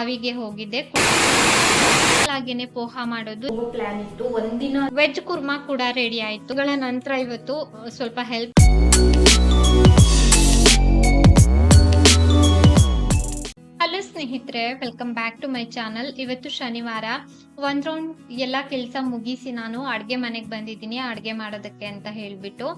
ಬಾವಿಗೆ ಹೋಗಿದ್ದೆ. ಹಾಗೇನೆ ಪೋಹಾ ಮಾಡೋದು. ಪ್ಲಾನ್ ಇತ್ತು. ಒಂದಿನ ವೆಜ್ ಕುರ್ಮಾ ಕೂಡ ರೆಡಿ ಆಯ್ತು. ನಂತರ ಇವತ್ತು ಸ್ವಲ್ಪ ಹೆಲ್ಪ್ ಹಲೋ ಸ್ನೇಹಿತರೆ welcome back to my channel ಇವತ್ತು ಶನಿವಾರ. ಒಂದ್ ರೌಂಡ್ ಎಲ್ಲ ಕೆಲಸ ಮುಗಿಸಿ ನಾನು ಅಡ್ಗೆ ಮನೆಗೆ ಬಂದಿದ್ದೀನಿ. ಅಡ್ಗೆ ಮಾಡೋದಕ್ಕೆ ಅಂತ ಹೇಳ್ಬಿಟ್ಟು.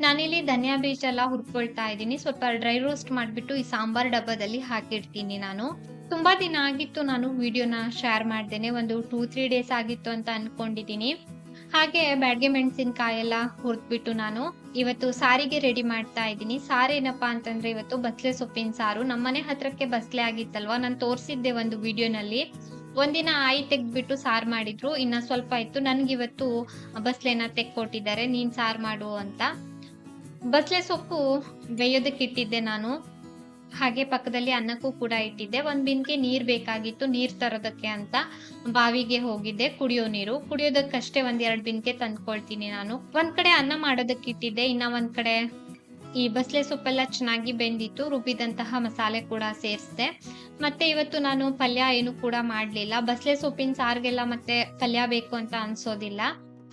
ನಾನಿಲ್ಲಿ ಧನಿಯಾ ಬೀಜ ಎಲ್ಲ ಹುರ್ಕೊಳ್ತಾ ಇದ್ದೀನಿ. ಸ್ವಲ್ಪ ಡ್ರೈ ರೋಸ್ಟ್ ಮಾಡಿಬಿಟ್ಟು ಈ ಸಾಂಬಾರ್ ಡಬ್ಬದಲ್ಲಿ ಹಾಕಿಡ್ತೀನಿ ನಾನು. ತುಂಬಾ ದಿನ ಆಗಿತ್ತು ನಾನು ವಿಡಿಯೋನ ಶೇರ್ ಮಾಡ್ದೇನೆ. ಒಂದು ಟೂ ತ್ರೀ ಡೇಸ್ ಆಗಿತ್ತು ಅಂತ ಅನ್ಕೊಂಡಿದ್ದೀನಿ ಹಾಗೆ ಬ್ಯಾಡ್ಗೆ ಮೆಣಸಿನ್ಕಾಯಿ ಎಲ್ಲ ಹುರಿದ್ಬಿಟ್ಟು ನಾನು ಇವತ್ತು ಸಾರಿಗೆ ರೆಡಿ ಮಾಡ್ತಾ ಇದ್ದೀನಿ. ಸಾರು ಏನಪ್ಪಾ ಅಂತಂದ್ರೆ ಇವತ್ತು ಬಸ್ಲೆ ಸೊಪ್ಪಿನ ಸಾರು. ನಮ್ಮನೆ ಹತ್ರಕ್ಕೆ ಬಸ್ಲೆ ಆಗಿತ್ತಲ್ವಾ? ನಾನು ತೋರಿಸಿದ್ದೆ ಒಂದು ವಿಡಿಯೋನಲ್ಲಿ. ಒಂದಿನ ಆಯಿ ತೆಗ್ದ್ಬಿಟ್ಟು ಸಾರು ಮಾಡಿದ್ರು. ಇನ್ನ ಸ್ವಲ್ಪ ಇತ್ತು ನನ್ಗಿವತ್ತು ಬಸ್ಲೆನ ತೆಕ್ಕೊಟ್ಟಿದ್ದಾರೆ ನೀನ್ ಸಾರು ಮಾಡು ಅಂತ. ಬಸ್ಲೆ ಸೊಪ್ಪು ಬೇಯೋದಕ್ಕೆ ಇಟ್ಟಿದ್ದೆ ನಾನು. ಹಾಗೆ ಪಕ್ಕದಲ್ಲಿ ಅನ್ನಕ್ಕೂ ಕೂಡ ಇಟ್ಟಿದ್ದೆ. ಒಂದ್ ಬಿನ್ಗೆ ನೀರ್ ಬೇಕಾಗಿತ್ತು, ನೀರ್ ತರೋದಕ್ಕೆ ಅಂತ ಬಾವಿಗೆ ಹೋಗಿದ್ದೆ ಕುಡಿಯೋ ನೀರು. ಕುಡಿಯೋದಕ್ಕಷ್ಟೇ ಒಂದ್ ಎರಡ್ ಬಿನ್ಗೆ ತಂದ್ಕೊಳ್ತೀನಿ ನಾನು. ಒಂದ್ ಕಡೆ ಅನ್ನ ಮಾಡೋದಕ್ಕೆ ಇಟ್ಟಿದ್ದೆ, ಇನ್ನ ಒಂದ್ ಕಡೆ ಈ ಬಸಳೆ ಸೊಪ್ಪೆಲ್ಲ ಚೆನ್ನಾಗಿ ಬೆಂದಿತ್ತು, ರುಬ್ಬಿದಂತಹ ಮಸಾಲೆ ಕೂಡ ಸೇರಿಸಿದೆ. ಮತ್ತೆ ಇವತ್ತು ನಾನು ಪಲ್ಯ ಏನು ಕೂಡ ಮಾಡ್ಲಿಲ್ಲ. ಬಸಳೆ ಸೊಪ್ಪಿನ ಸಾರ್ಗೆಲ್ಲ ಮತ್ತೆ ಪಲ್ಯ ಬೇಕು ಅಂತ ಅನ್ಸೋದಿಲ್ಲ.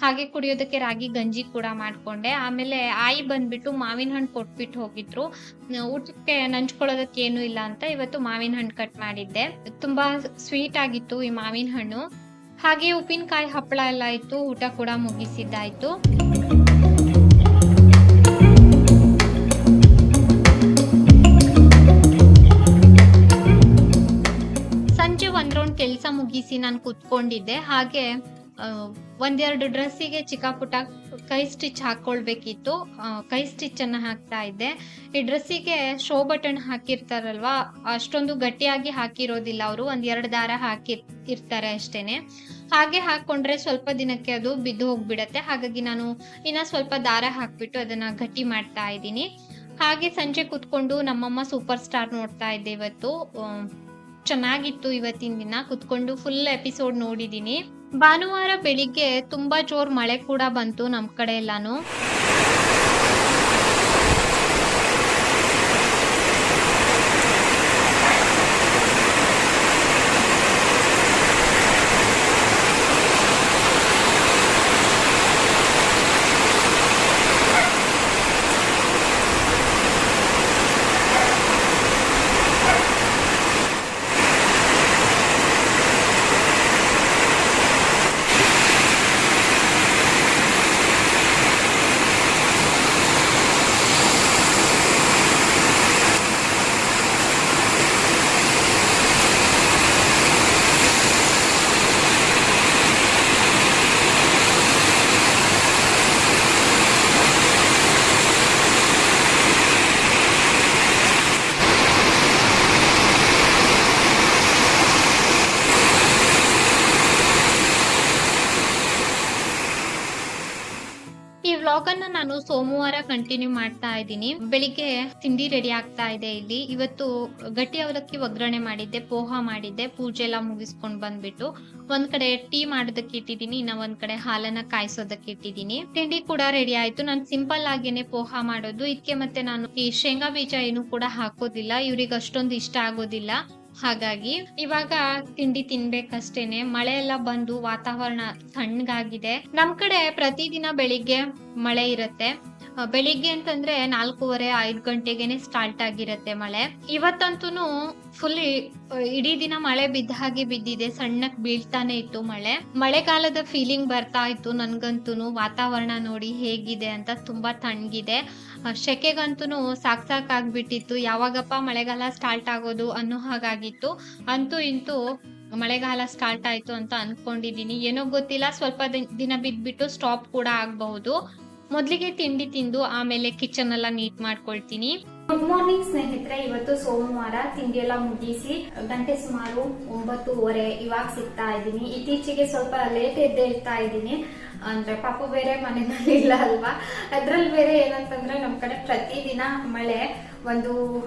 ಹಾಗೆ ಕುಡಿಯೋದಕ್ಕೆ ರಾಗಿ, ಗಂಜಿ ಕೂಡ ಮಾಡ್ಕೊಂಡೆ. ಆಮೇಲೆ ಆಯಿ ಬಂದ್ಬಿಟ್ಟು ಮಾವಿನ ಹಣ್ಣು ಕೊಟ್ಬಿಟ್ಟು ಹೋಗಿದ್ರು. ಊಟಕ್ಕೆ ನಂಚ್ಕೊಳ್ಳೋದಕ್ಕೆ ಏನು ಇಲ್ಲ ಅಂತ ಇವತ್ತು ಮಾವಿನ ಹಣ್ಣು ಕಟ್ ಮಾಡಿದ್ದೆ. ತುಂಬಾ ಸ್ವೀಟ್ ಆಗಿತ್ತು ಈ ಮಾವಿನ ಹಣ್ಣು. ಹಾಗೆ ಉಪ್ಪಿನಕಾಯಿ ಹಪ್ಪಳ ಎಲ್ಲ ಇತ್ತು. ಊಟ ಕೂಡ ಮುಗಿಸಿದ್ದಾಯ್ತು. ಸಂಜೆ ಒಂದ್ ಕೆಲಸ ಮುಗಿಸಿ ನಾನು ಕುತ್ಕೊಂಡಿದ್ದೆ. ಹಾಗೆ ಒಂದೆರಡು ಡ್ರೆಸ್ಸಿಗೆ ಚಿಕ್ಕ ಪುಟ್ಟ ಕೈ ಸ್ಟಿಚ್ ಹಾಕೊಳ್ಬೇಕಿತ್ತು. ಕೈ ಸ್ಟಿಚ್ ಅನ್ನ ಹಾಕ್ತಾ ಇದ್ದೆ. ಈ ಡ್ರೆಸ್ಸಿಗೆ ಶೋ ಬಟನ್ ಹಾಕಿರ್ತಾರಲ್ವಾ, ಅಷ್ಟೊಂದು ಗಟ್ಟಿಯಾಗಿ ಹಾಕಿರೋದಿಲ್ಲ ಅವರು ಒಂದ್ ಎರಡು ದಾರ ಹಾಕಿ ಇರ್ತಾರೆ ಅಷ್ಟೇನೆ. ಹಾಗೆ ಹಾಕೊಂಡ್ರೆ ಸ್ವಲ್ಪ ದಿನಕ್ಕೆ ಅದು ಬಿದ್ದು ಹೋಗ್ಬಿಡತ್ತೆ. ಹಾಗಾಗಿ ನಾನು ಇನ್ನ ಸ್ವಲ್ಪ ದಾರ ಹಾಕ್ಬಿಟ್ಟು ಅದನ್ನ ಗಟ್ಟಿ ಮಾಡ್ತಾ ಇದ್ದೀನಿ. ಹಾಗೆ ಸಂಜೆ ಕುತ್ಕೊಂಡು ನಮ್ಮಮ್ಮ ಸೂಪರ್ ಸ್ಟಾರ್ ನೋಡ್ತಾ ಇದ್ದೆ ಇವತ್ತು. ಚೆನ್ನಾಗಿತ್ತು ಇವತ್ತಿನ ದಿನ. ಕುತ್ಕೊಂಡು ಫುಲ್ ಎಪಿಸೋಡ್ ನೋಡಿದೀನಿ ಭಾನುವಾರ ಬೆಳಿಗ್ಗೆ ತುಂಬಾ ಜೋರ್ ಮಳೆ ಕೂಡ ಬಂತು ನಮ್ ಕಡೆ ಎಲ್ಲಾನು ಈ ವ್ಲಾಗ್ ಅನ್ನ ನಾನು ಸೋಮವಾರ ಕಂಟಿನ್ಯೂ ಮಾಡ್ತಾ ಇದ್ದೀನಿ. ಬೆಳಿಗ್ಗೆ ತಿಂಡಿ ರೆಡಿ ಆಗ್ತಾ ಇದೆ ಇಲ್ಲಿ. ಇವತ್ತು ಗಟ್ಟಿ ಅವಲಕ್ಕಿ ಒಗ್ಗರಣೆ ಮಾಡಿದ್ದೆ, ಪೋಹ ಮಾಡಿದ್ದೆ, ಪೂಜೆ ಎಲ್ಲ ಮುಗಿಸ್ಕೊಂಡ್ ಬಂದ್ಬಿಟ್ಟು. ಒಂದ್ ಕಡೆ ಟೀ ಮಾಡೋದಕ್ಕೆ ಇಟ್ಟಿದ್ದೀನಿ, ಇನ್ನ ಒಂದ್ ಕಡೆ ಹಾಲನ್ನ ಕಾಯಿಸೋದಕ್ಕೆ ಇಟ್ಟಿದ್ದೀನಿ. ತಿಂಡಿ ಕೂಡ ರೆಡಿ ಆಯ್ತು. ನಾನು ಸಿಂಪಲ್ ಆಗೇನೆ ಪೋಹ ಮಾಡೋದು. ಇದಕ್ಕೆ ಮತ್ತೆ ನಾನು ಈ ಶೇಂಗಾ ಬೀಜ ಏನು ಕೂಡ ಹಾಕೋದಿಲ್ಲ. ಇವ್ರಿಗೆ ಅಷ್ಟೊಂದು ಇಷ್ಟ ಆಗೋದಿಲ್ಲ. ಹಾಗಾಗಿ ಇವಾಗ ತಿಂಡಿ ತಿನ್ಬೇಕಷ್ಟೇನೆ. ಮಳೆ ಎಲ್ಲ ಬಂದು ವಾತಾವರಣ ತಣ್ಣಗಾಗಿದೆ. ನಮ್ ಕಡೆ ಪ್ರತಿದಿನ ಬೆಳಿಗ್ಗೆ ಮಳೆ ಇರತ್ತೆ. ಬೆಳಿಗ್ಗೆ ಅಂತಂದ್ರೆ ನಾಲ್ಕೂವರೆ, ಐದ್ ಗಂಟೆಗೆನೆ ಸ್ಟಾರ್ಟ್ ಆಗಿರತ್ತೆ ಮಳೆ. ಇವತ್ತಂತೂ ಫುಲ್ ಇಡೀ ದಿನ ಮಳೆ ಬಿದ್ದ ಹಾಗೆ ಬಿದ್ದಿದೆ. ಸಣ್ಣಕ್ ಬೀಳ್ತಾನೆ ಇತ್ತು ಮಳೆ. ಮಳೆಗಾಲದ ಫೀಲಿಂಗ್ ಬರ್ತಾ ಇತ್ತು ನನ್ಗಂತೂ ವಾತಾವರಣ ನೋಡಿ ಹೇಗಿದೆ ಅಂತ ತುಂಬಾ ತಣ್ಣಗಿದೆ ಸೆಕೆಗಂತೂ ಸಾಕ್ ಸಾಕ್ ಆಗ್ಬಿಟ್ಟಿತ್ತು. ಯಾವಾಗಪ್ಪ ಮಳೆಗಾಲ ಸ್ಟಾರ್ಟ್ ಆಗೋದು ಅನ್ನೋ ಹಾಗಾಗಿತ್ತು. ಅಂತೂ ಇಂತೂ ಮಳೆಗಾಲ ಸ್ಟಾರ್ಟ್ ಆಯ್ತು ಅಂತ ಅನ್ಕೊಂಡಿದೀನಿ ಏನೋ ಗೊತ್ತಿಲ್ಲ. ಸ್ವಲ್ಪ ದಿನ- ದಿನ ಬಿದ್ಬಿಟ್ಟು ಸ್ಟಾಪ್ ಕೂಡ ಆಗಬಹುದು. ಮೊದ್ಲಿಗೆ ತಿಂಡಿ ತಿಂದು ಆಮೇಲೆ ಕಿಚನ್ ಎಲ್ಲ ನೀಟ್ ಮಾಡ್ಕೊಳ್ತೀನಿ. ಗುಡ್ ಮಾರ್ನಿಂಗ್ ಸ್ನೇಹಿತರೆ ಇವತ್ತು ಸೋಮವಾರ ತಿಂಡಿ ಎಲ್ಲ ಮುಗಿಸಿ ಗಂಟೆ ಸುಮಾರು ಒಂಬತ್ತೂವರೆ ಇವಾಗ ಸಿಗ್ತಾ ಇದ್ದೀನಿ. ಇತ್ತೀಚೆಗೆ ಸ್ವಲ್ಪ ಲೇಟ್ ಎದ್ದೇಳ್ತಾ ಇದ್ದೀನಿ. ಅಂದ್ರೆ ಪಾಪು ಬೇರೆ ಮನೆಯಲ್ಲಿ ಇಲ್ಲ ಅಲ್ವಾ? ಅದ್ರಲ್ಲಿ ಬೇರೆ ಏನಂತಂದ್ರೆ ನಮ್ ಕಡೆ ಪ್ರತಿದಿನ ಮಳೆ ಒಂದು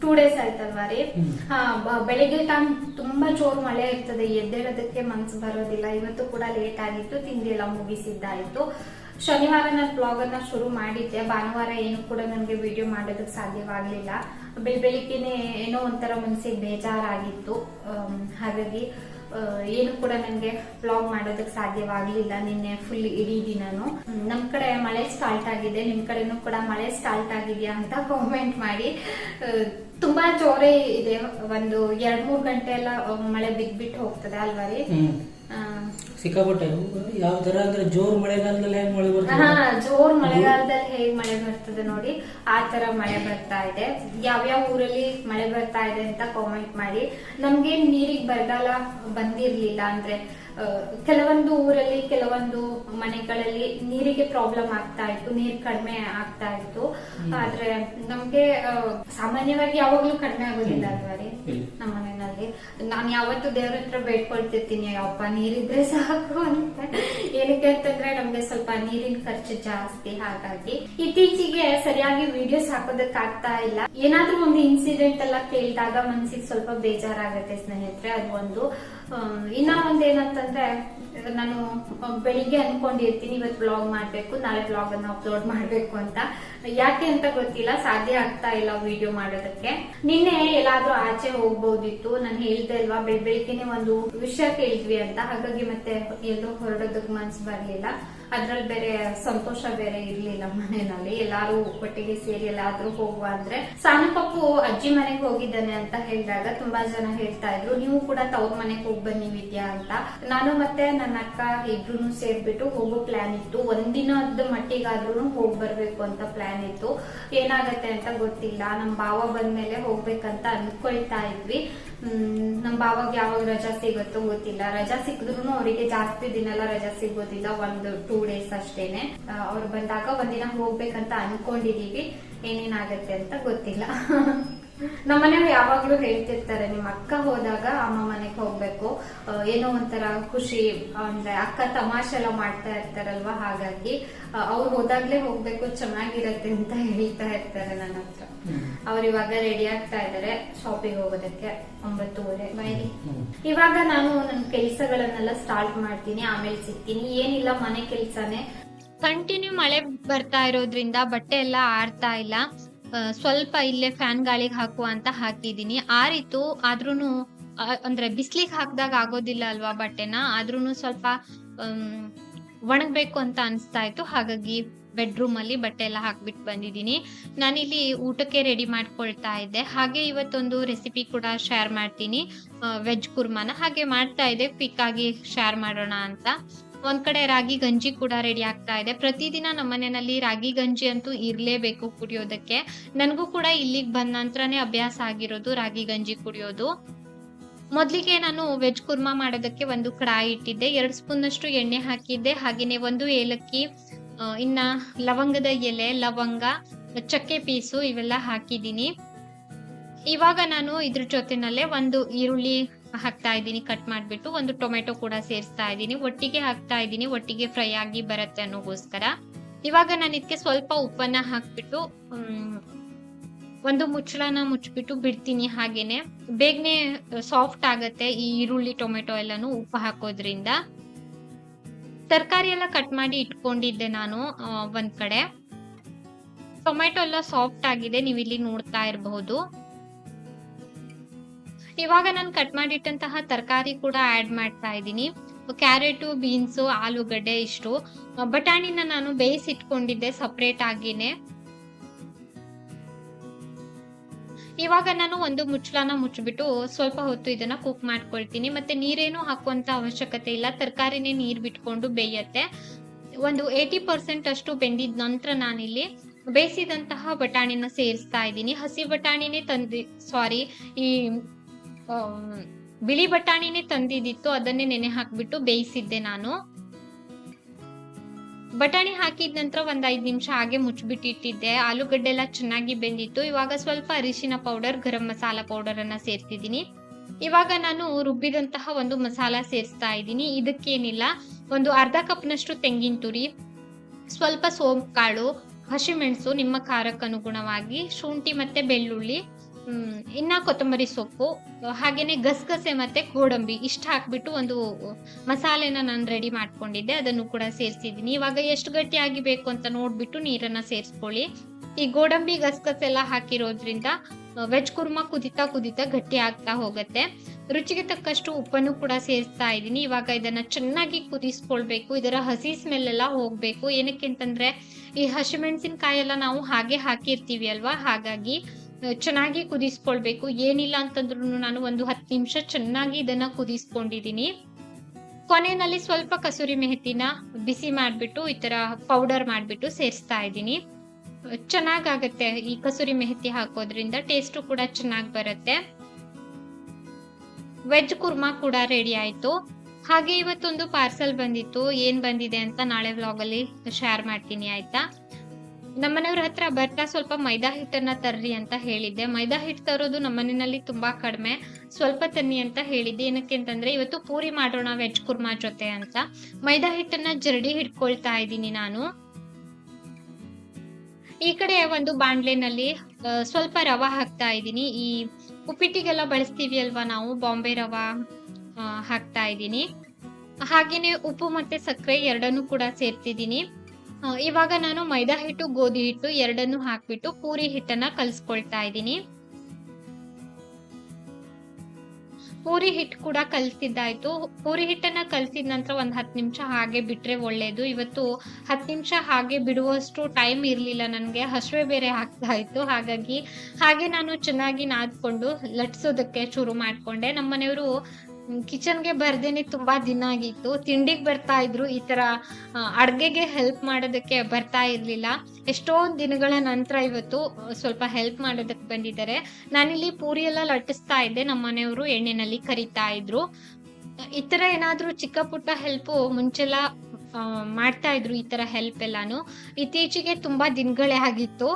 ಟೂ ಡೇಸ್ ಆಯ್ತಲ್ವಾ ರೀ? ಹಾ ಬ- ಬೆಳಿಗ್ಗೆ ಟೈಮ್ ತುಂಬಾ ಜೋರ್ ಮಳೆ ಇರ್ತದೆ. ಎದ್ದೇಳೋದಕ್ಕೆ ಮನ್ಸು ಬರೋದಿಲ್ಲ. ಇವತ್ತು ಕೂಡ ಲೇಟ್ ಆಗಿತ್ತು ತಿಂಡಿ ಎಲ್ಲ ಮುಗಿಸಿದ್ದಾಯ್ತು. ಶನಿವಾರ ನಾನು ಬ್ಲಾಗ್ ಅನ್ನ ಶುರು ಮಾಡಿದ್ದೆ. ಭಾನುವಾರ ಏನು ಕೂಡ ನನಗೆ ವಿಡಿಯೋ ಮಾಡೋದಕ್ಕೆ ಸಾಧ್ಯವಾಗ್ಲಿಲ್ಲ. ಬೆಳ್ ಬೆಳಿಗ್ಗೆನೆ ಏನೋ ಒಂಥರ ಮನಸ್ಸಿಗೆ ಬೇಜಾರಾಗಿತ್ತು. ಹಾಗಾಗಿ ಏನು ಕೂಡ ನನಗೆ ಬ್ಲಾಗ್ ಮಾಡೋದಕ್ಕೆ ಸಾಧ್ಯವಾಗಲಿಲ್ಲ ನಿನ್ನೆ ಫುಲ್ ಇಡೀ ದಿನಾನು. ನಮ್ಮ ನಮ್ ಕಡೆ ಮಳೆ ಸ್ಟಾರ್ಟ್ ಆಗಿದೆ. ನಿಮ್ ಕಡೆನೂ ಕೂಡ ಮಳೆ ಸ್ಟಾರ್ಟ್ ಆಗಿದೆಯಾ ಅಂತ ಕಾಮೆಂಟ್ ಮಾಡಿ. ತುಂಬಾ ಜೋರೇ ಇದೆ. ಒಂದು ಎರಡ್ ಮೂರ್ ಗಂಟೆ ಎಲ್ಲ ಮಳೆ ಬಿದ್ಬಿಟ್ಟು ಹೋಗ್ತದೆ ಅಲ್ವಾ ರೀ? ಸಿಕ್ಕಾಪಟ್ಟೆ. ಯಾವ ತರ ಅಂದ್ರೆ ಜೋರ್ ಮಳೆಗಾಲದಲ್ಲಿ ಹೆಂಗ್ ಮಳೆ ಹಾ ಬರ್ತದೆ ಜೋರ್ ಮಳೆಗಾಲದಲ್ಲಿ ಹೇಗ್ ಮಳೆ ಬರ್ತದೆ ನೋಡಿ. ಆ ತರ ಮಳೆ ಬರ್ತಾ ಇದೆ. ಯಾವ್ಯಾವ ಊರಲ್ಲಿ ಮಳೆ ಬರ್ತಾ ಇದೆ ಅಂತ ಕಾಮೆಂಟ್ ಮಾಡಿ. ನಮ್ಗೆ ನೀರಿಗೆ ಬರಗಾಲ ಬಂದಿರ್ಲಿಲ್ಲ ಅಂದ್ರೆ ಕೆಲವೊಂದು ಊರಲ್ಲಿ ಕೆಲವೊಂದು ಮನೆಗಳಲ್ಲಿ ನೀರಿಗೆ ಪ್ರಾಬ್ಲಮ್ ಆಗ್ತಾ ಇತ್ತು ನೀರ್ ಕಡಿಮೆ ಆಗ್ತಾ ಇತ್ತು. ಆದ್ರೆ ನಮ್ಗೆ ಸಾಮಾನ್ಯವಾಗಿ ಯಾವಾಗ್ಲೂ ಕಡಿಮೆ ಆಗೋದಿಲ್ಲ ಅಲ್ವಾ ರೀ? ನಾನು ಯಾವತ್ತು ದೇವ್ರ ಹತ್ರ ಬೇಡ್ಕೊಳ್ತಿರ್ತೀನಿ ಅಪ್ಪ ನೀರಿದ್ರೆ ಸಾಕು ಅಂತ. ಏನಕ್ಕೆ ಅಂತಂದ್ರೆ ನಮ್ಗೆ ಸ್ವಲ್ಪ ನೀರಿನ ಖರ್ಚು ಜಾಸ್ತಿ ಹಾಗಾಗಿ ಇತ್ತೀಚೆಗೆ ಸರಿಯಾಗಿ ವಿಡಿಯೋಸ್ ಹಾಕೋದಕ್ ಆಗ್ತಾ ಇಲ್ಲ. ಏನಾದ್ರೂ ಒಂದು ಇನ್ಸಿಡೆಂಟ್ ಎಲ್ಲ ಕೇಳಿದಾಗ ಮನ್ಸಿಗೆ ಸ್ವಲ್ಪ ಬೇಜಾರಾಗತ್ತೆ ಸ್ನೇಹಿತರೆ ಅದು ಒಂದು. ಆಮ್, ಇನ್ನ ಒಂದೇನಂತಂದ್ರೆ ನಾನು ಬೆಳಿಗ್ಗೆ ಅನ್ಕೊಂಡಿರ್ತೀನಿ ಇವತ್ತು ಬ್ಲಾಗ್ ಮಾಡ್ಬೇಕು ನಾಳೆ ಬ್ಲಾಗ್ ಅನ್ನ ಅಪ್ಲೋಡ್ ಮಾಡ್ಬೇಕು ಅಂತ. ಯಾಕೆ ಅಂತ ಗೊತ್ತಿಲ್ಲ ಸಾಧ್ಯ ಆಗ್ತಾ ಇಲ್ಲ ವಿಡಿಯೋ ಮಾಡೋದಕ್ಕೆ. ನಿನ್ನೆ ಎಲ್ಲಾದ್ರೂ ಆಚೆ ಹೋಗ್ಬೋದಿತ್ತು ನಾನು ಹೇಳ್ದೆ ಅಲ್ವಾ ಬೆಳ್ ಬೆಳಿಗ್ಗೆನೆ ಒಂದು ವಿಷಯ ಕೇಳಿದ್ವಿ ಅಂತ. ಹಾಗಾಗಿ ಮತ್ತೆ ಎಲ್ಲರೂ ಹೊರಡೋದಕ್ ಮನ್ಸು ಬರ್ಲಿಲ್ಲ ಅದ್ರಲ್ಲಿ ಬೇರೆ ಸಂತೋಷ ಬೇರೆ ಇರ್ಲಿಲ್ಲ ಮನೆಯಲ್ಲಿ. ಎಲ್ಲಾರು ಒಟ್ಟಿಗೆ ಸೇರಿ ಎಲ್ಲಾದ್ರೂ ಹೋಗುವ ಅಂದ್ರೆ ಸಣ್ಣ ಪಪ್ಪು ಅಜ್ಜಿ ಮನೆಗೆ ಹೋಗಿದ್ದಾನೆ ಅಂತ ಹೇಳಿದಾಗ ತುಂಬಾ ಜನ ಹೇಳ್ತಾ ಇದ್ರು ನೀವು ಕೂಡ ತವ್ರ ಮನೆಗೆ ಹೋಗ್ ಬನ್ನಿ ವಿದ್ಯಾ ಅಂತ. ನಾನು ಮತ್ತೆ ನನ್ನ ಅಕ್ಕ ಇಬ್ರು ಸೇರ್ಬಿಟ್ಟು ಹೋಗೋ ಪ್ಲಾನ್ ಇತ್ತು. ಒಂದಿನದ ಮಟ್ಟಿಗಾದ್ರೂ ಹೋಗ್ ಬರ್ಬೇಕು ಅಂತ ಪ್ಲಾನ್ ಇತ್ತು. ಏನಾಗತ್ತೆ ಅಂತ ಗೊತ್ತಿಲ್ಲ. ನಮ್ ಭಾವ ಬಂದ್ಮೇಲೆ ಹೋಗ್ಬೇಕಂತ ಅನ್ಕೊಳ್ತಾ ಇದ್ವಿ. ಹ್ಮ್, ನಮ್ ಭಾವಾಗ ಯಾವಾಗ ರಜಾ ಸಿಗುತ್ತೋ ಗೊತ್ತಿಲ್ಲ. ರಜಾ ಸಿಕ್ಕಿದ್ರು ಅವರಿಗೆ ಜಾಸ್ತಿ ದಿನ ರಜಾ ಸಿಗೋದಿಲ್ಲ. ಒಂದು ಡೇಸ್ ಅಷ್ಟೇನೆ. ಅವ್ರು ಬಂದಾಗ ಒಂದಿನ ಹೋಗ್ಬೇಕಂತ ಅನ್ಕೊಂಡಿದೀವಿ. ಏನೇನಾಗತ್ತೆ ಅಂತ ಗೊತ್ತಿಲ್ಲ. ನಮ್ಮನೆಯವ್ರು ಯಾವಾಗ್ಲೂ ಹೇಳ್ತಿರ್ತಾರೆ ನಿಮ್ ಅಕ್ಕ ಹೋದಾಗ ಅಮ್ಮ ಮನೆಗೆ ಹೋಗ್ಬೇಕು. ಏನೋ ಒಂಥರ ಖುಷಿ ಅಂದ್ರೆ ಅಕ್ಕ ತಮಾಷೆ ಎಲ್ಲ ಮಾಡ್ತಾ ಇರ್ತಾರಲ್ವಾ ಹಾಗಾಗಿ ಅವ್ರು ಹೋದಾಗ್ಲೇ ಹೋಗ್ಬೇಕು ಚೆನ್ನಾಗಿರತ್ತೆ ಅಂತ ಹೇಳ್ತಾ ಇರ್ತಾರೆ ನನ್ನ ಹತ್ರ. ಅವ್ರು ಇವಾಗ ರೆಡಿ ಆಗ್ತಾ ಇದಾರೆ ಶಾಪಿಂಗ್ ಹೋಗೋದಕ್ಕೆ. ಒಂಬತ್ತುವರೆ. ಬೈರಿ ಇವಾಗ ನಾನು ನನ್ನ ಕೆಲ್ಸಗಳನ್ನೆಲ್ಲ ಸ್ಟಾರ್ಟ್ ಮಾಡ್ತೀನಿ ಆಮೇಲೆ ಸಿಗ್ತೀನಿ. ಏನಿಲ್ಲ ಮನೆ ಕೆಲ್ಸನೇ. ಕಂಟಿನ್ಯೂ ಮಳೆ ಬರ್ತಾ ಇರೋದ್ರಿಂದ ಬಟ್ಟೆ ಎಲ್ಲ ಆರ್ತಾ ಇಲ್ಲ. ಸ್ವಲ್ಪ ಇಲ್ಲೇ ಫ್ಯಾನ್ ಗಾಳಿಗೆ ಹಾಕುವ ಅಂತ ಹಾಕಿದೀನಿ ಆರಿತು ಆದ್ರೂನು ಆ, ಅಂದ್ರೆ ಬಿಸ್ಲಿಗೆ ಹಾಕ್ದಾಗ ಆಗೋದಿಲ್ಲ ಅಲ್ವಾ ಬಟ್ಟೆನ? ಆದ್ರೂನು ಸ್ವಲ್ಪ ಒಣಗ್ಬೇಕು ಅಂತ ಅನ್ಸ್ತಾ ಇತ್ತು. ಹಾಗಾಗಿ ಬೆಡ್ರೂಮ್ ಅಲ್ಲಿ ಬಟ್ಟೆ ಎಲ್ಲ ಹಾಕ್ಬಿಟ್ಟು ಬಂದಿದ್ದೀನಿ. ನಾನಿಲ್ಲಿ ಊಟಕ್ಕೆ ರೆಡಿ ಮಾಡ್ಕೊಳ್ತಾ ಇದ್ದೆ. ಹಾಗೆ ಇವತ್ತೊಂದು ರೆಸಿಪಿ ಕೂಡ ಶೇರ್ ಮಾಡ್ತೀನಿ. ವೆಜ್ ಕುರ್ಮಾನ. ಹಾಗೆ ಮಾಡ್ತಾ ಇದ್ದೆ. ಕ್ವಿಕ್ ಆಗಿ ಶೇರ್ ಮಾಡೋಣ ಅಂತ. ಒಂದ್ ಕಡೆ ರಾಗಿ ಗಂಜಿ ಕೂಡ ರೆಡಿ ಆಗ್ತಾ ಇದೆ. ಪ್ರತಿದಿನ ನಮ್ಮ ಮನೆಯಲ್ಲಿ ರಾಗಿ ಗಂಜಿ ಅಂತೂ ಇರಲೇಬೇಕು ಕುಡಿಯೋದಕ್ಕೆ. ನನಗೂ ಕೂಡ ಇಲ್ಲಿಗೆ ಬಂದ ನಂತರನೇ ಅಭ್ಯಾಸ ಆಗಿರೋದು ರಾಗಿ ಗಂಜಿ ಕುಡಿಯೋದು. ಮೊದಲಿಗೆ ನಾನು ವೆಜ್ ಕುರ್ಮಾ ಮಾಡೋದಕ್ಕೆ ಒಂದು ಕಡಾಯಿ ಇಟ್ಟಿದ್ದೆ. ಎರಡು ಸ್ಪೂನ್ ಅಷ್ಟು ಎಣ್ಣೆ ಹಾಕಿದ್ದೆ. ಹಾಗೇನೆ ಒಂದು ಏಲಕ್ಕಿ ಇನ್ನ ಲವಂಗದ ಎಲೆ, ಲವಂಗ, ಚಕ್ಕೆ ಪೀಸು ಇವೆಲ್ಲ ಹಾಕಿದ್ದೀನಿ. ಇವಾಗ ನಾನು ಇದ್ರ ಜೊತೆನಲ್ಲೇ ಒಂದು ಈರುಳ್ಳಿ ಹಾಕ್ತಾ ಇದ್ದೀನಿ ಕಟ್ ಮಾಡಿಬಿಟ್ಟು ಒಂದು ಟೊಮೆಟೊ ಕೂಡ ಸೇರಿಸ್ತಾ ಇದ್ದೀನಿ. ಒಟ್ಟಿಗೆ ಹಾಕ್ತಾ ಇದ್ದೀನಿ, ಒಟ್ಟಿಗೆ ಫ್ರೈ ಆಗಿ ಬರುತ್ತೆ ಅನ್ನೋಗೋಸ್ಕರ. ಇವಾಗ ನಾನು ಇದಕ್ಕೆ ಸ್ವಲ್ಪ ಉಪ್ಪನ್ನ ಹಾಕ್ಬಿಟ್ಟು ಒಂದು ಮುಚ್ಚಳನ ಮುಚ್ಚಿಬಿಟ್ಟು ಬಿಡ್ತೀನಿ ಹಾಗೇನೆ. ಬೇಗನೆ ಸಾಫ್ಟ್ ಆಗುತ್ತೆ ಈ ಈರುಳ್ಳಿ, ಟೊಮೆಟೊ ಎಲ್ಲಾನು ಉಪ್ಪು ಹಾಕೋದ್ರಿಂದ. ತರಕಾರಿ ಎಲ್ಲ ಕಟ್ ಮಾಡಿ ಇಟ್ಕೊಂಡಿದ್ದೆ ನಾನು ಒಂದ್ ಕಡೆ. ಟೊಮೆಟೊ ಎಲ್ಲ ಸಾಫ್ಟ್ ಆಗಿದೆ ನೀವು ಇಲ್ಲಿ ನೋಡ್ತಾ ಇರಬಹುದು. ಇವಾಗ ನಾನು ಕಟ್ ಮಾಡಿಟ್ಟಂತಹ ತರಕಾರಿ ಕೂಡ ಆ್ಯಡ್ ಮಾಡ್ತಾ ಇದ್ದೀನಿ. ಕ್ಯಾರೆಟು ಬೀನ್ಸು ಆಲೂಗಡ್ಡೆ ಇಷ್ಟು. ಬಟಾಣಿನ ನಾನು ಬೇಯಿಸಿಟ್ಕೊಂಡಿದ್ದೆ ಸಪ್ರೇಟ್ ಆಗಿನೇ. ಇವಾಗ ನಾನು ಒಂದು ಮುಚ್ಚಳನ ಮುಚ್ಚಿಬಿಟ್ಟು ಸ್ವಲ್ಪ ಹೊತ್ತು ಇದನ್ನ ಕುಕ್ ಮಾಡ್ಕೊಳ್ತೀನಿ. ಮತ್ತೆ ನೀರೇನು ಹಾಕುವಂತ ಅವಶ್ಯಕತೆ ಇಲ್ಲ. ತರಕಾರಿನೇ ನೀರು ಬಿಟ್ಕೊಂಡು ಬೇಯತ್ತೆ. ಒಂದು ಏಯ್ಟಿ ಪರ್ಸೆಂಟ್ ಅಷ್ಟು ಬೆಂದಿದ ನಂತರ ನಾನಿಲ್ಲಿ ಬೇಯಿಸಿದಂತಹ ಬಟಾಣಿನ ಸೇರಿಸ್ತಾ ಇದ್ದೀನಿ. ಹಸಿ ಬಟಾಣಿನೇ ತಂದಿ ಸಾರಿ ಈ ಬಿಳಿ ಬಟಾಣಿನೇ ತಂದಿದ್ದಿತ್ತು, ಅದನ್ನೇ ನೆನೆ ಹಾಕ್ಬಿಟ್ಟು ಬೇಯಿಸಿದ್ದೆ ನಾನು. ಬಟಾಣಿ ಹಾಕಿದ ನಂತರ ಒಂದ್ ಐದ್ ನಿಮಿಷ ಹಾಗೆ ಮುಚ್ಚಿಬಿಟ್ಟು ಇಟ್ಟಿದ್ದೆ. ಆಲೂಗಡ್ಡೆ ಎಲ್ಲ ಚೆನ್ನಾಗಿ ಬೆಂದಿತ್ತು. ಇವಾಗ ಸ್ವಲ್ಪ ಅರಿಶಿನ ಪೌಡರ್ ಗರಂ ಮಸಾಲ ಪೌಡರ್ ಅನ್ನ ಸೇರ್ತಿದ್ದೀನಿ. ಇವಾಗ ನಾನು ರುಬ್ಬಿದಂತಹ ಒಂದು ಮಸಾಲ ಸೇರಿಸ್ತಾ ಇದ್ದೀನಿ. ಇದಕ್ಕೇನಿಲ್ಲ, ಒಂದು ಅರ್ಧ ಕಪ್ನಷ್ಟು ತೆಂಗಿನ ತುರಿ, ಸ್ವಲ್ಪ ಸೋಂಪು ಕಾಳು ಹಸಿಮೆಣಸು, ನಿಮ್ಮ ಖಾರಕ್ಕೆ ಅನುಗುಣವಾಗಿ ಶುಂಠಿ ಮತ್ತೆ ಬೆಳ್ಳುಳ್ಳಿ ಇನ್ನ ಕೊತ್ತಂಬರಿ ಸೊಪ್ಪು ಹಾಗೇನೆ ಗಸಗಸೆ ಮತ್ತೆ ಗೋಡಂಬಿ, ಇಷ್ಟ ಹಾಕ್ಬಿಟ್ಟು ಒಂದು ಮಸಾಲೆನ ನಾನು ರೆಡಿ ಮಾಡ್ಕೊಂಡಿದ್ದೆ, ಅದನ್ನು ಕೂಡ ಸೇರಿಸಿದ್ದೀನಿ. ಇವಾಗ ಎಷ್ಟು ಗಟ್ಟಿಯಾಗಿ ಬೇಕು ಅಂತ ನೋಡ್ಬಿಟ್ಟು ನೀರನ್ನ ಸೇರಿಸ್ಕೊಳ್ಳಿ. ಈ ಗೋಡಂಬಿ ಗಸಗಸೆ ಎಲ್ಲ ಹಾಕಿರೋದ್ರಿಂದ ವೆಜ್ ಕುರ್ಮ ಕುದಿತಾ ಕುದಿತಾ ಗಟ್ಟಿ ಆಗ್ತಾ ಹೋಗುತ್ತೆ. ರುಚಿಗೆ ತಕ್ಕಷ್ಟು ಉಪ್ಪನ್ನು ಕೂಡ ಸೇರಿಸ್ತಾ ಇದ್ದೀನಿ. ಇವಾಗ ಇದನ್ನ ಚೆನ್ನಾಗಿ ಕುದಿಸ್ಕೊಳ್ಬೇಕು, ಇದರ ಹಸಿ ಸ್ಮೆಲ್ ಎಲ್ಲ ಹೋಗ್ಬೇಕು. ಏನಕ್ಕೆ ಅಂತಂದ್ರೆ, ಈ ಹಸಿಮೆಣಸಿನಕಾಯಿ ಎಲ್ಲ ನಾವು ಹಾಗೆ ಹಾಕಿರ್ತೀವಿ ಅಲ್ವಾ? ಹಾಗಾಗಿ ಚೆನ್ನಾಗಿ ಕುದಿಸ್ಕೊಳ್ಬೇಕು. ಏನಿಲ್ಲ ಅಂತಂದ್ರೂ ನಾನು ಒಂದು ಹತ್ತು ನಿಮಿಷ ಚೆನ್ನಾಗಿ ಇದನ್ನ ಕುದಿಸ್ಕೊಂಡಿದ್ದೀನಿ ಕೊನೆಯಲ್ಲಿ ಸ್ವಲ್ಪ ಕಸೂರಿ ಮೆಹತಿನ ಬಿಸಿ ಮಾಡಿಬಿಟ್ಟು ಈ ತರ ಪೌಡರ್ ಮಾಡಿಬಿಟ್ಟು ಸೇರಿಸ್ತಾ ಇದ್ದೀನಿ. ಚೆನ್ನಾಗಾಗತ್ತೆ ಈ ಕಸೂರಿ ಮೆಹತಿ ಹಾಕೋದ್ರಿಂದ ಟೇಸ್ಟು ಕೂಡ ಚೆನ್ನಾಗಿ ಬರುತ್ತೆ. ವೆಜ್ ಕುರ್ಮಾ ಕೂಡ ರೆಡಿ ಆಯ್ತು. ಹಾಗೆ ಇವತ್ತೊಂದು ಪಾರ್ಸಲ್ ಬಂದಿತ್ತು. ಏನ್ ಬಂದಿದೆ ಅಂತ ನಾಳೆ ವ್ಲಾಗಲ್ಲಿ ಶೇರ್ ಮಾಡ್ತೀನಿ, ಆಯ್ತಾ? ನಮ್ಮನೆಯವ್ರ ಹತ್ರ ಬರ್ತಾ ಸ್ವಲ್ಪ ಮೈದಾ ಹಿಟ್ಟನ್ನ ತರ್ರಿ ಅಂತ ಹೇಳಿದ್ದೆ. ಮೈದಾ ಹಿಟ್ಟು ತರೋದು ನಮ್ಮನೆಯಲ್ಲಿ ತುಂಬಾ ಕಡಿಮೆ. ಸ್ವಲ್ಪ ತನ್ನಿ ಅಂತ ಹೇಳಿದ್ದೆ. ಏನಕ್ಕೆ ಅಂತಂದ್ರೆ ಇವತ್ತು ಪೂರಿ ಮಾಡೋಣ ವೆಜ್ ಕುರ್ಮಾ ಜೊತೆ ಅಂತ. ಮೈದಾ ಹಿಟ್ಟನ್ನ ಜರಡಿ ಹಿಡ್ಕೊಳ್ತಾ ಇದ್ದೀನಿ ನಾನು. ಈ ಕಡೆ ಒಂದು ಬಾಂಡ್ಲೆನಲ್ಲಿ ಸ್ವಲ್ಪ ರವ ಹಾಕ್ತಾ ಇದ್ದೀನಿ. ಈ ಉಪ್ಪಿಟ್ಟಿಗೆಲ್ಲ ಬಳಸ್ತೀವಿ ಅಲ್ವಾ ನಾವು? ಬಾಂಬೆ ರವ ಹಾಕ್ತಾ ಇದ್ದೀನಿ. ಹಾಗೇನೆ ಉಪ್ಪು ಮತ್ತೆ ಸಕ್ಕರೆ ಎರಡನ್ನೂ ಕೂಡ ಸೇರ್ತಿದ್ದೀನಿ. ಇವಾಗ ನಾನು ಮೈದಾ ಹಿಟ್ಟು, ಗೋಧಿ ಹಿಟ್ಟು ಎರಡನ್ನು ಹಾಕ್ಬಿಟ್ಟು ಪೂರಿ ಹಿಟ್ಟನ್ನ ಕಲ್ಸ್ಕೊಳ್ತಾ ಇದ್ದೀನಿ. ಪೂರಿ ಹಿಟ್ಟು ಕೂಡ ಕಲ್ಸಿದ್ದಾಯ್ತು. ಪೂರಿ ಹಿಟ್ಟನ್ನ ಕಲ್ಸಿದ ನಂತರ ಒಂದ್ ಹತ್ತು ನಿಮಿಷ ಹಾಗೆ ಬಿಟ್ರೆ ಒಳ್ಳೇದು. ಇವತ್ತು ಹತ್ತು ನಿಮಿಷ ಹಾಗೆ ಬಿಡುವಷ್ಟು ಟೈಮ್ ಇರ್ಲಿಲ್ಲ ನನಗೆ. ಹಸುವೆ ಬೇರೆ ಆಗ್ತಾ ಇತ್ತು ಹಾಗಾಗಿ ಹಾಗೆ ನಾನು ಚೆನ್ನಾಗಿ ನಾದ್ಕೊಂಡು ಲಟ್ಸೋದಕ್ಕೆ ಶುರು ಮಾಡ್ಕೊಂಡೆ. ನಮ್ಮ ಮನೆಯವರು ಕಿಚನ್ಗೆ ಬರ್ದೇನೆ ತುಂಬಾ ದಿನ ಆಗಿತ್ತು. ತಿಂಡಿಗೆ ಬರ್ತಾ ಇದ್ರು. ಈ ತರ ಅಡ್ಗೆಗೆ ಹೆಲ್ಪ್ ಮಾಡೋದಕ್ಕೆ ಬರ್ತಾ ಇರ್ಲಿಲ್ಲ. ಎಷ್ಟೊಂದ್ ದಿನಗಳ ನಂತರ ಇವತ್ತು ಸ್ವಲ್ಪ ಹೆಲ್ಪ್ ಮಾಡೋದಕ್ಕೆ ಬಂದಿದ್ದಾರೆ. ನಾನಿಲ್ಲಿ ಪೂರಿ ಎಲ್ಲ ಲಟ್ಟಿಸ್ತಾ ಇದ್ದೆ. ನಮ್ಮ ಮನೆಯವರು ಎಣ್ಣೆನಲ್ಲಿ ಕರಿತಾ ಇದ್ರು. ಈ ತರ ಏನಾದ್ರೂ ಚಿಕ್ಕ ಪುಟ್ಟ ಹೆಲ್ಪ್ ಮುಂಚೆಲ್ಲ ಮಾಡ್ತಾ ಇದ್ರು ಈ ತರ ಹೆಲ್ಪ್ ಎಲ್ಲಾನು. ಇತ್ತೀಚೆಗೆ ತುಂಬಾ ದಿನಗಳೇ ಆಗಿತ್ತು.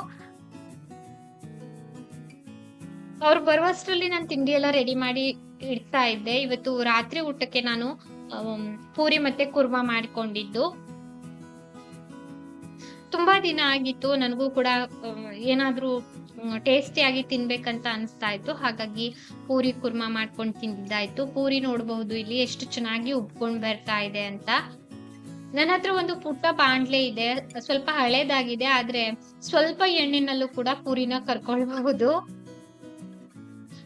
ಅವ್ರು ಬರುವಷ್ಟರಲ್ಲಿ ನಾನು ತಿಂಡಿ ಎಲ್ಲ ರೆಡಿ ಮಾಡಿ ಇಡ್ತಾ ಇದ್ದೆ. ಇವತ್ತು ರಾತ್ರಿ ಊಟಕ್ಕೆ ನಾನು ಪೂರಿ ಮತ್ತೆ ಕುರ್ಮಾ ಮಾಡ್ಕೊಂಡಿದ್ದು. ತುಂಬಾ ದಿನ ಆಗಿತ್ತು. ನನಗೂ ಕೂಡ ಏನಾದ್ರೂ ಟೇಸ್ಟಿ ಆಗಿ ತಿನ್ಬೇಕಂತ ಅನಿಸ್ತಾ ಇತ್ತು. ಹಾಗಾಗಿ ಪೂರಿ, ಕುರ್ಮಾ ಮಾಡ್ಕೊಂಡು ತಿಂದಿದ್ದಾಯ್ತು ಪೂರಿ ನೋಡಬಹುದು ಇಲ್ಲಿ. ಎಷ್ಟು ಚೆನ್ನಾಗಿ ಉಬ್ಕೊಂಡ್ ಬರ್ತಾ ಇದೆ ಅಂತ. ನನ್ನ ಹತ್ರ ಒಂದು ಪುಟ್ಟ ಬಾಂಡ್ಲೆ ಇದೆ. ಸ್ವಲ್ಪ ಹಳೇದಾಗಿದೆ, ಆದ್ರೆ ಸ್ವಲ್ಪ ಎಣ್ಣೆನಲ್ಲೂ ಕೂಡ ಪೂರಿನ ಕರ್ಕೊಳ್ಬಹುದು.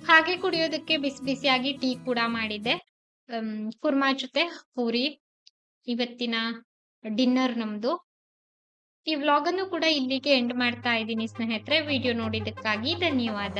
ಹಾಗೆ ಕುಡಿಯೋದಕ್ಕೆ ಬಿಸಿ ಬಿಸಿಯಾಗಿ ಟೀ ಕೂಡ ಮಾಡಿದ್ದೆ. ಕುರ್ಮಾ ಜೊತೆ ಪೂರಿ, ಇವತ್ತಿನ ಡಿನ್ನರ್ ನಮ್ದು. ಈ ವ್ಲಾಗ್ ಅನ್ನು ಕೂಡ ಇಲ್ಲಿಗೆ ಎಂಡ್ ಮಾಡ್ತಾ ಇದ್ದೀನಿ ಸ್ನೇಹಿತರೆ. ವಿಡಿಯೋ ನೋಡಿದ್ದಕ್ಕಾಗಿ ಧನ್ಯವಾದ.